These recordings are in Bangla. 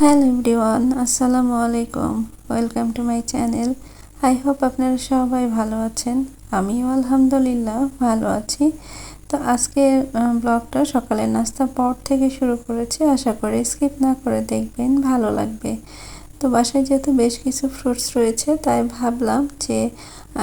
হ্যালো এভরিওয়ান, আসসালামু আলাইকুম। Welcome to my channel. I hope আপনারা সবাই ভালো আছেন। আমিও আলহামদুলিল্লাহ ভালো আছি। তো আজকের ব্লগটা সকালের নাস্তা পর থেকে শুরু করেছি। আশা করি স্কিপ না করে দেখবেন, ভালো লাগবে। তো বাসায় যেহেতু বেশ কিছু ফ্রুটস রয়েছে, তাই ভাবলাম যে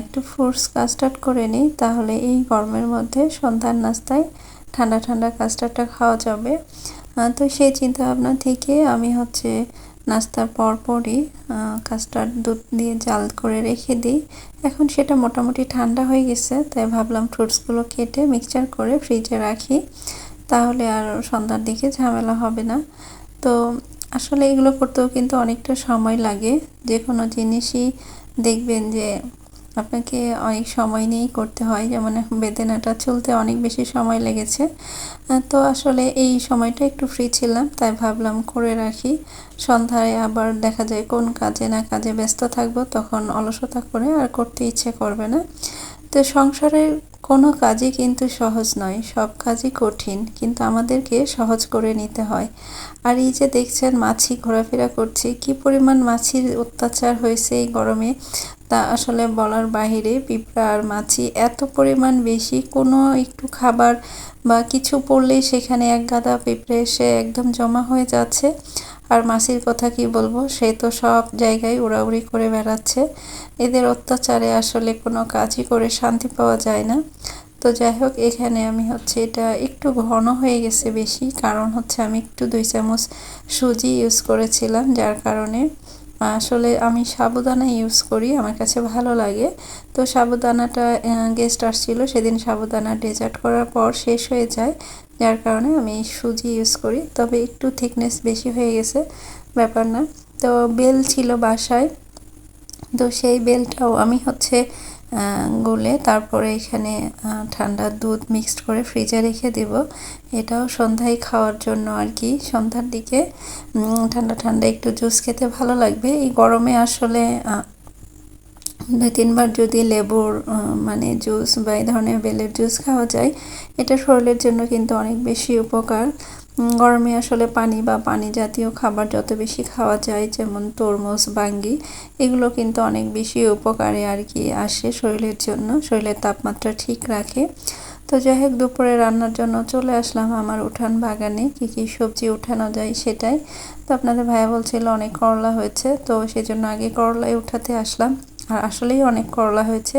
একটু ফ্রুটস কাস্টার্ড করে নিই। তাহলে এই গরমের মধ্যে সন্ধ্যার নাস্তায় ঠান্ডা ঠান্ডা কাস্টার্ডটা খাওয়া যাবে। তো সেই চিন্তা ভাবনা থেকে আমি হচ্ছে নাস্তার পরপরই কাস্টার্ড দুধ দিয়ে জাল করে রেখে দিই। এখন সেটা মোটামুটি ঠান্ডা হয়ে গেছে, তাই ভাবলাম ফ্রুটসগুলো কেটে মিক্সচার করে ফ্রিজে রাখি। তাহলে আর সন্ধ্যার দিকে ঝামেলা হবে না। তো আসলে এগুলো করতেও কিন্তু অনেকটা সময় লাগে। যে কোনো জিনিসই দেখবেন যে আপনাকে অনেক সময় নিয়েই করতে হয়। যেমন বেদেনাটা চলতে অনেক বেশি সময় লেগেছে। তো আসলে এই সময়টা একটু ফ্রি ছিলাম, তাই ভাবলাম করে রাখি। সন্ধ্যায় আবার দেখা যায় কোন কাজে না কাজে ব্যস্ত থাকব, তখন অলসতা করে আর করতে ইচ্ছে করবে না। তো সংসারের কোনো কাজই কিন্তু সহজ নয়, সব কাজই কঠিন, কিন্তু আমাদেরকে সহজ করে নিতে হয়। আর এই যে দেখছেন মাছি ঘোরাফেরা করছে, কি পরিমাণ মাছির অত্যাচার হয়েছে এই গরমে, তা আসলে বলার বাহিরে পিঁপড়া আর মাছি এত পরিমাণ বেশি, কোনো একটু খাবার বা কিছু পড়লেই সেখানে এক গাদা পিঁপড়ে এসে একদম জমা হয়ে যাচ্ছে। আর মাসির কথা কি বলব? সে তো সব জায়গায় উড়াউড়ি করে বেড়াচ্ছে। এদের অত্যাচারে আসলে কোনো কাজই করে শান্তি পাওয়া যায় না। তো যাই হোক, এখানে আমি হচ্ছে এটা একটু ঘন হয়ে গেছে বেশি। কারণ হচ্ছে আমি একটু দুই চামচ সুজি ইউজ করেছিলাম, যার কারণে আসলে আমি সাবুদানা ইউজ করি, আমার কাছে ভালো লাগে। তো সাবুদানাটা গেস্ট আসছিল, সেদিন সাবুদানা ডেজার্ট করার পর শেষ হয়ে যায়। যার কারণে আমি সুজি ইউজ করি। তবে একটু থিকনেস বেশি হয়ে গেছে, ব্যাপার না। তো বেল ছিল বাসায়, তো সেই বেলটাও আমি হচ্ছে গুলে তারপরে এখানে ঠান্ডা দুধ মিক্সড করে ফ্রিজে রেখে দেব। এটাও সন্ধ্যায় খাওয়ার জন্য আর কি। সন্ধ্যার দিকে ঠান্ডা ঠান্ডা একটু জুস খেতে ভালো লাগবে। এই গরমে আসলে দুই তিনবার যদি লেবুর মানে জুস বা এই ধরনের বেলের জুস খাওয়া যায়, এটা শরীরের জন্য কিন্তু অনেক বেশি উপকার। গরমে আসলে পানি বা পানি জাতীয় খাবার যত বেশি খাওয়া যায়, যেমন তরমুজ, বাঙ্গি, এগুলো কিন্তু অনেক বেশি উপকারে আর কি আসে শরীরের জন্য, শরীরের তাপমাত্রা ঠিক রাখে। তো যাই হোক, দুপুরে রান্নার জন্য চলে আসলাম আমার উঠান বাগানে, কি কি সবজি উঠানো যায় সেটাই। তো আপনাদের ভাইয়া বলছিল অনেক করলা হয়েছে, তো সেজন্য আগে করলাই উঠাতে আসলাম। আর আসলেই অনেক করলা হয়েছে।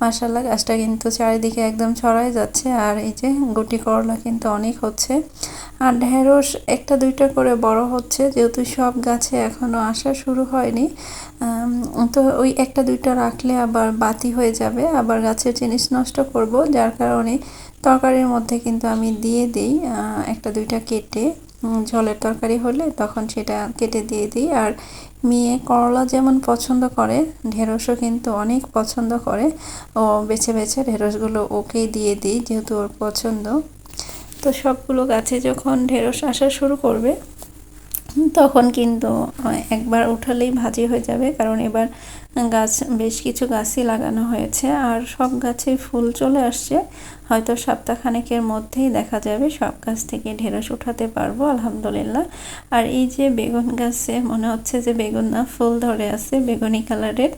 মাসাল্লাহ গাছটা কিন্তু চারিদিকে একদম ছড়াই যাচ্ছে। আর এই যে গুটি করলা কিন্তু অনেক হচ্ছে। আর ঢেঁড়স একটা, দুইটা করে বড় হচ্ছে। যেহেতু সব গাছে এখনও আসা শুরু হয়নি তো ওই একটা, দুইটা রাখলে আবার বাতি হয়ে যাবে। আবার গাছের জিনিস নষ্ট করব, যার কারণে তরকারির মধ্যে কিন্তু আমি দিয়ে দিই একটা, দুইটা কেটে। ঝোলের তরকারি হলে তখন সেটা কেটে দিয়ে দিই। আর মেয়ে করলা যেমন পছন্দ করে, ঢেঁড়সও কিন্তু অনেক পছন্দ করে। ও বেছে বেছে ঢেঁড়সগুলো ওকেই দিয়ে দিই, যেহেতু ওর পছন্দ। তো সবগুলো গাছে যখন ঢেঁড়স আসা শুরু করবে, তখন কিন্তু একবার উঠালেই ভাজি হয়ে যাবে। কারণ এবার গাছ, বেশ কিছু গাছই লাগানো হয়েছে আর সব গাছে ফুল চলে আসছে। হয়তো সপ্তাহখানেকের মধ্যেই দেখা যাবে সব গাছ থেকে ঢেঁড়স উঠাতে পারব, আলহামদুলিল্লাহ। আর এই যে বেগুন গাছে, মনে হচ্ছে যে বেগুন না, ফুল ধরে আছে বেগুনি কালারের।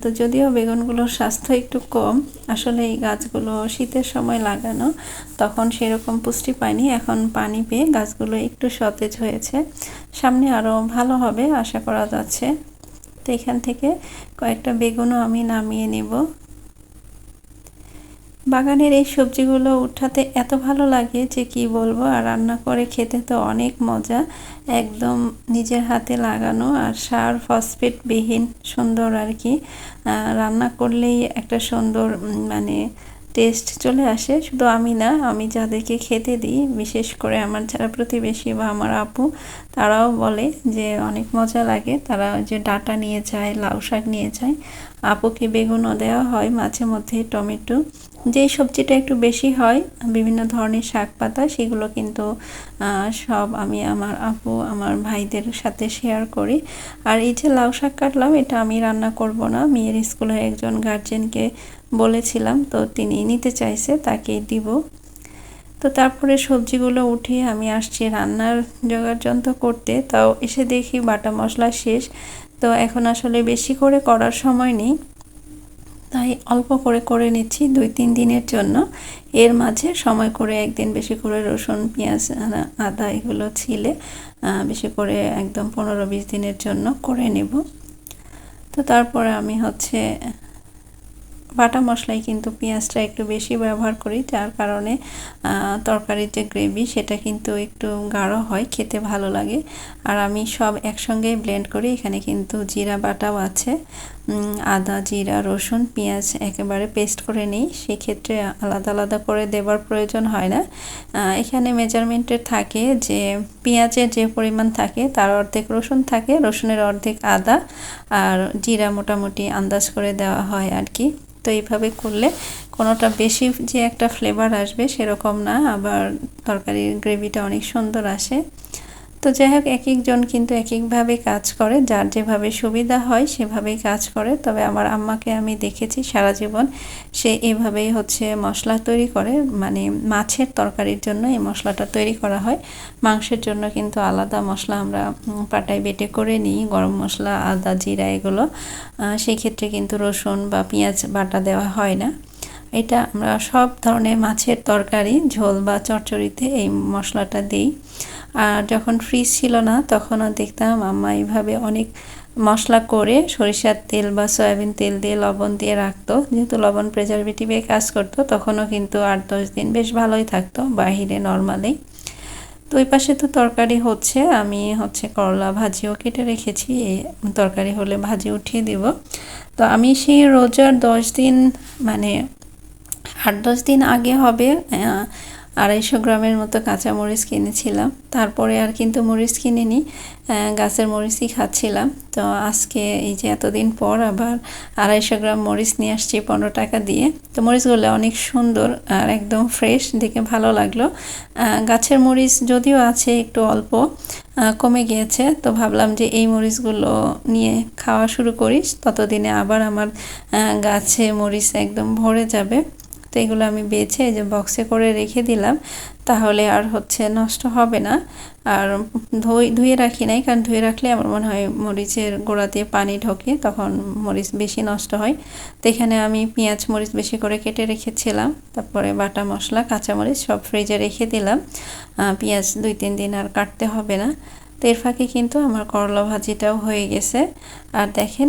তো যদিও বেগুনগুলোর স্বাস্থ্য একটু কম, আসলে এই গাছগুলো শীতের সময় লাগানো, তখন সেরকম পুষ্টি পায়নি এখন পানি পেয়ে গাছগুলো একটু সতেজ হয়েছে। সামনে আরও ভালো হবে, আশা করা যাচ্ছে। তো এখান থেকে কয়েকটা বেগুনও আমি নামিয়ে নেব। বাগানের এই সবজিগুলো উঠাতে এত ভালো লাগে যে কি বলব, আর রান্না করে খেতে তো অনেক মজা। একদম নিজের হাতে লাগানো আর সার ফসফেটবিহীন সুন্দর আর কি। রান্না করলেই একটা সুন্দর মানে টেস্ট চলে আসে। শুধু আমি না, আমি যাদেরকে খেতে দিই, বিশেষ করে আমার যারা প্রতিবেশী বা আমার আপু, তারাও বলে যে অনেক মজা লাগে। তারা যে ডাটা নিয়ে যায়, লাউ শাক নিয়ে যায়। আপুকে বেগুনও দেওয়া হয়, মাঝে মধ্যে টমেটো। যেই সবজিটা একটু বেশি হয়, বিভিন্ন ধরনের শাক পাতা সেগুলো কিন্তু সব আমি আমার আপু, আমার ভাইদের সাথে শেয়ার করি। আর এই যে লাউ শাক কাটলাম, এটা আমি রান্না করব না। মেয়ের স্কুলের একজন গার্জেনকে বলেছিলাম, তো তিনি নিতে চাইছে, তাকে দিব। তো তারপরে সবজিগুলো উঠিয়ে আমি আসছি রান্নার জোগাড় যন্ত্র করতে। তাও এসে দেখি বাটা মশলা শেষ। তো এখন আসলে বেশি করে করার সময় নেই। তাই অল্প করে করে নিচ্ছি দুই, তিন দিনের জন্য। এর মাঝে সময় করে একদিন বেশি করে রসুন, পেঁয়াজ, আদা এগুলো ছিলে বেশি করে একদম পনেরো, বিশ দিনের জন্য করে নেব। তো তারপরে আমি হচ্ছে বাটা মশলায় কিন্তু পেঁয়াজটা একটু বেশি ব্যবহার করি, যার কারণে তরকারির যে গ্রেভি সেটা কিন্তু একটু গাঢ় হয়, খেতে ভালো লাগে। আর আমি সব একসঙ্গেই ব্লেন্ড করি, এখানে কিন্তু জিরা বাটাও আছে। আদা, জিরা, রসুন, পেঁয়াজ একেবারে পেস্ট করে নিই। সেক্ষেত্রে আলাদা আলাদা করে দেবার প্রয়োজন হয় না। এখানে মেজারমেন্টের থাকে যে পেঁয়াজের যে পরিমাণ থাকে তার অর্ধেক রসুন থাকে, রসুনের অর্ধেক আদা আর জিরা মোটামুটি আন্দাজ করে দেওয়া হয় আর কি। তো এইভাবে করলে কোনোটা বেশি যে একটা ফ্লেভার আসবে সেরকম না, আবার তরকারির গ্রেভিটা অনেক সুন্দর আসে। তো যাই হোক, এক একজন কিন্তু এক একভাবে কাজ করে। যার যেভাবে সুবিধা হয়, সেভাবেই কাজ করে। তবে আমার আম্মাকে আমি দেখেছি সারা জীবন, সে এভাবেই হচ্ছে মশলা তৈরি করে। মানে মাছের তরকারির জন্য এই মশলাটা তৈরি করা হয়। মাংসের জন্য কিন্তু আলাদা মশলা আমরা পাটায় বেটে করে নিই, গরম মশলা, আদা, জিরা এগুলো। সেই ক্ষেত্রে কিন্তু রসুন বা পেঁয়াজ বাটা দেওয়া হয় না। এটা আমরা সব ধরনের মাছের তরকারি, ঝোল বা চচ্চড়িতে এই মশলাটা দিই। আর যখন ফ্রিজ ছিল না তখনও দেখতাম আম্মা এইভাবে অনেক মশলা করে সরিষার তেল বা সয়াবিন তেল দিয়ে লবণ দিয়ে রাখতো। যেহেতু লবণ প্রেজারভেটিভে কাজ করতো, তখনও কিন্তু আট দশ দিন বেশ ভালোই থাকতো, বাহিরে নর্মালি তো ওই পাশে তো তরকারি হচ্ছে, আমি হচ্ছে করলা ভাজিও কেটে রেখেছি তরকারি হলে ভাজি উঠিয়ে দিব। তো আমি সেই রোজার দশ দিন মানে আট দশ দিন আগে হবে আড়াইশো গ্রামের মতো কাঁচা মরিচ কিনেছিলাম। তারপরে আর কিন্তু মরিচ কিনিনি গাছের মরিচই খাচ্ছিলাম। তো আজকে এই যে এতদিন পর আবার আড়াইশো গ্রাম মরিচ নিয়ে আসছি পনেরো টাকা দিয়ে। তো মরিচগুলো অনেক সুন্দর আর একদম ফ্রেশ, দেখে ভালো লাগল। গাছের মরিচ যদিও আছে একটু অল্প কমে গিয়েছে। তো ভাবলাম যে এই মরিচগুলো নিয়ে খাওয়া শুরু করিস ততদিনে আবার আমার গাছে মরিচ একদম ভরে যাবে। তো এগুলো আমি বেছে যে বক্সে করে রেখে দিলাম, তাহলে আর হচ্ছে নষ্ট হবে না। আর ধুই, ধুয়ে রাখি নাই, কারণ ধুয়ে রাখলে আমার মনে হয় মরিচের গোড়া দিয়ে পানি ঢোকে, তখন মরিচ বেশি নষ্ট হয়। তো এখানে আমি পেঁয়াজ মরিচ বেশি করে কেটে রেখেছিলাম, তারপরে বাটা মশলা, কাঁচামরিচ সব ফ্রিজে রেখে দিলাম। পেঁয়াজ দুই, তিন দিন আর কাটতে হবে না। তো এর ফাঁকে কিন্তু আমার করলা ভাজিটাও হয়ে গেছে। আর দেখেন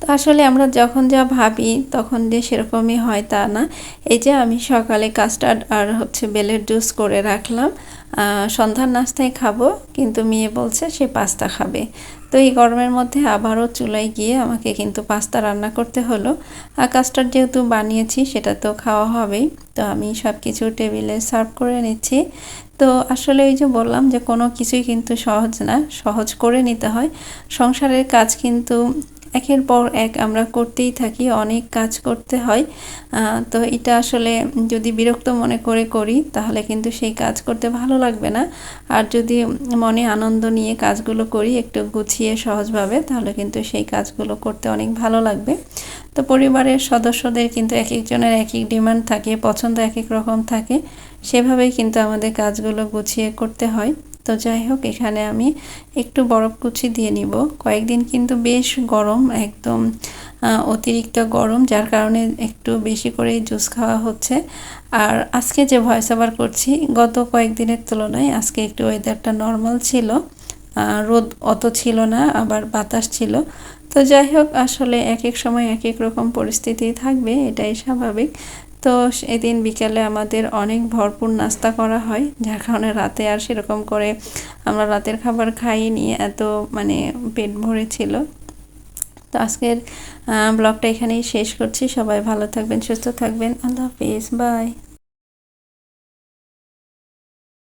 তো আসলে আমরা যখন যা ভাবি, তখন যে সেরকমই হয় তা না। এই যে আমি সকালে কাস্টার্ড আর হচ্ছে বেলের জুস করে রাখলাম। সন্ধ্যার নাস্তায় খাব, কিন্তু মেয়ে বলছে সে পাস্তা খাবে। তো এই গরমের মধ্যে আবারও চুলায় গিয়ে আমাকে কিন্তু পাস্তা রান্না করতে হলো। আর কাস্টার্ড যেহেতু বানিয়েছি, সেটা তো খাওয়া হবেই। তো আমি সব কিছু টেবিলে সার্ভ করে নিচ্ছি। তো আসলে ওই যে বললাম যে কোনো কিছুই কিন্তু সহজ না, সহজ করে নিতে হয়। সংসারের কাজ কিন্তু একের পর এক আমরা করতেই থাকি, অনেক কাজ করতে হয়। তো এটা আসলে যদি বিরক্ত মনে করে করি, তাহলে কিন্তু সেই কাজ করতে ভালো লাগবে না। আর যদি মনে আনন্দ নিয়ে কাজগুলো করি, একটু গুছিয়ে সহজভাবে, তাহলে কিন্তু সেই কাজগুলো করতে অনেক ভালো লাগবে। তো পরিবারের সদস্যদের কিন্তু এক একজনের এক এক ডিমান্ড থাকে, পছন্দ এক এক রকম থাকে। সেভাবেই কিন্তু আমাদের কাজগুলো গুছিয়ে করতে হয়। তো যাই হোক, এখানে আমি একটু বরফ কুচি দিয়ে নিব। কয়েকদিন কিন্তু বেশ গরম, একদম অতিরিক্ত গরম, যার কারণে একটু বেশি করে জুস খাওয়া হচ্ছে। আর আজকে যে ভয়েস ওভার করছি, গত কয়েকদিনের তুলনায় আজকে একটু ওয়েদারটা নর্মাল ছিল। রোদ অত ছিল না, আবার বাতাস ছিল। তো যাই হোক, আসলে এক এক সময় এক এক রকম পরিস্থিতি থাকবে, এটাই স্বাভাবিক। তো এদিন বিকেলে আমাদের অনেক ভরপুর নাস্তা করা হয়, যার কারণে রাতে আর সেরকম করে আমরা রাতের খাবার খাইনি, এত মানে পেট ভরে ছিল। তো আজকের ব্লগটা এখানেই শেষ করছি। সবাই ভালো থাকবেন, সুস্থ থাকবেন। আল্লাহ হাফিজ। বাই।